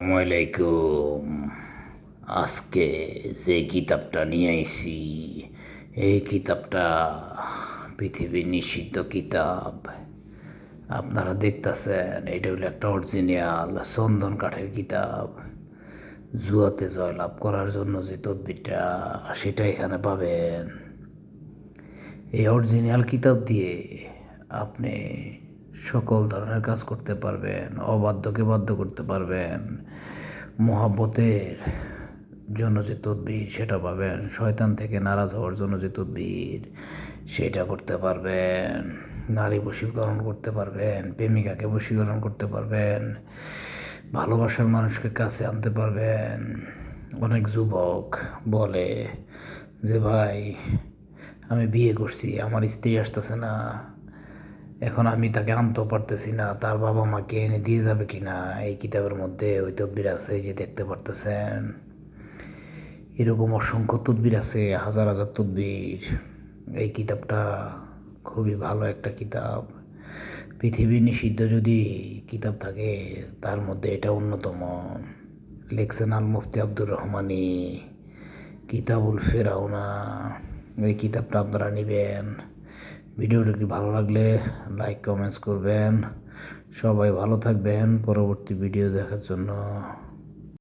আসসালামাইকুম আজকে যে কিতাবটা নিয়ে আইছি, এই কিতাবটা পৃথিবীর নিষিদ্ধ কিতাব। আপনারা দেখতেছেন, এটা হলো একটা অরিজিনাল চন্দন কাঠের কিতাব। জুয়াতে জয়লাভ করার জন্য যে তদবিরটা, সেটা এখানে পাবেন। এই অরিজিনাল কিতাব দিয়ে আপনি সকল ধরনের কাজ করতে পারবেন, অবাধ্যকে বাধ্য করতে পারবেন, মহাব্বতের জন্য যে তদবির সেটা পাবেন, শয়তান থেকে নারাজ হওয়ার জন্য যে তদবির সেটা করতে পারবেন, নারী বশীকরণ করতে পারবেন, প্রেমিকাকে বশীকরণ করতে পারবেন, ভালোবাসার মানুষকে কাছে আনতে পারবেন। অনেক যুবক বলে যে, ভাই, আমি বিয়ে করছি, আমার স্ত্রী আসতেছে না। এখন আমি তাকে আনতেও পারতেছি না, তার বাবা মাকে এনে দিয়ে যাবে কি না এই কিতাবের মধ্যে ওই তদবির আছে যে দেখতে পারতেছেন। এরকম অসংখ্য তদবির আছে, হাজার হাজার তদবির। এই কিতাবটা খুবই ভালো একটা কিতাব। পৃথিবী নিষিদ্ধ যদি কিতাব থাকে, তার মধ্যে এটা অন্যতম। লেখছেন আল মুফতি আব্দুর রহমানি, কিতাবুল ফেরাউনা। এই কিতাবটা আপনারা নেবেন। ভিডিওটা একটু ভালো লাগলে লাইক কমেন্টস করবেন। সবাই ভালো থাকবেন। পরবর্তী ভিডিও দেখার জন্য।